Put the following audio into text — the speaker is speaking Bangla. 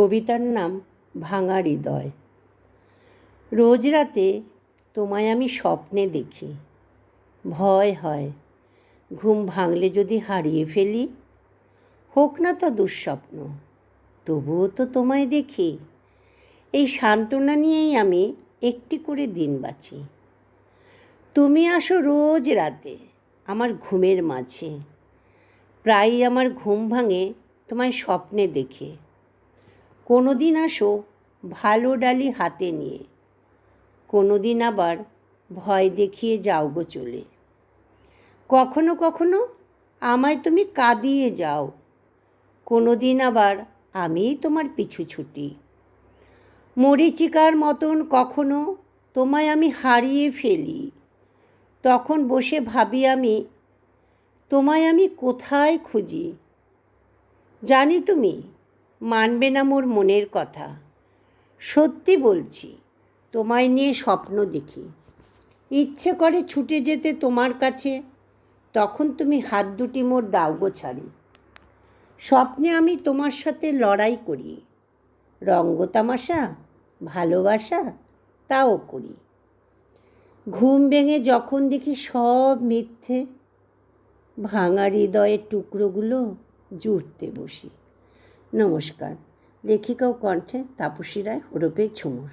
কবিতার নাম ভাঙা হৃদয়। রোজ রাতে তোমায় আমি স্বপ্নে দেখি। ভয় হয়, ঘুম ভাঙলে যদি হারিয়ে ফেলি। হোক না তা দুঃস্বপ্ন, তবুও তো তোমায় দেখি। এই সান্ত্বনা নিয়েই আমি একটি করে দিন বাঁচি। তুমি আসো রোজ রাতে আমার ঘুমের মাঝে। প্রায়ই আমার ঘুম ভাঙে তোমায় স্বপ্নে দেখে। কোনো দিন আসো ভালো ডালি হাতে নিয়ে। কোনো দিন আবার ভয় দেখিয়ে যাও গো চলে। কখনো কখনো আমায় তুমি কাঁদিয়ে যাও। কোনো দিন আবার আমিই তোমার পিছু ছুটি। মরিচিকার মতন কখনো তোমায় আমি হারিয়ে ফেলি। তখন বসে ভাবি আমি, তোমায় আমি কোথায় খুঁজি? জানি তুমি মানবে না মোর মনের কথা। সত্যি বলছি, তোমায় নিয়ে স্বপ্ন দেখি। ইচ্ছে করে ছুটে যেতে তোমার কাছে, তখন তুমি হাত দুটি মোর দাউগো ছাড়ি। স্বপ্নে আমি তোমার সাথে লড়াই করি। রঙ্গতামাশা, ভালোবাসা, তাও করি। ঘুম ভেঙে যখন দেখি সব মিথ্যে, ভাঙা হৃদয়ের টুকরোগুলো জুড়তে বসি। নমস্কার। লেখিকা ও কণ্ঠে তাপসী রায় হরপে ঝুমুর।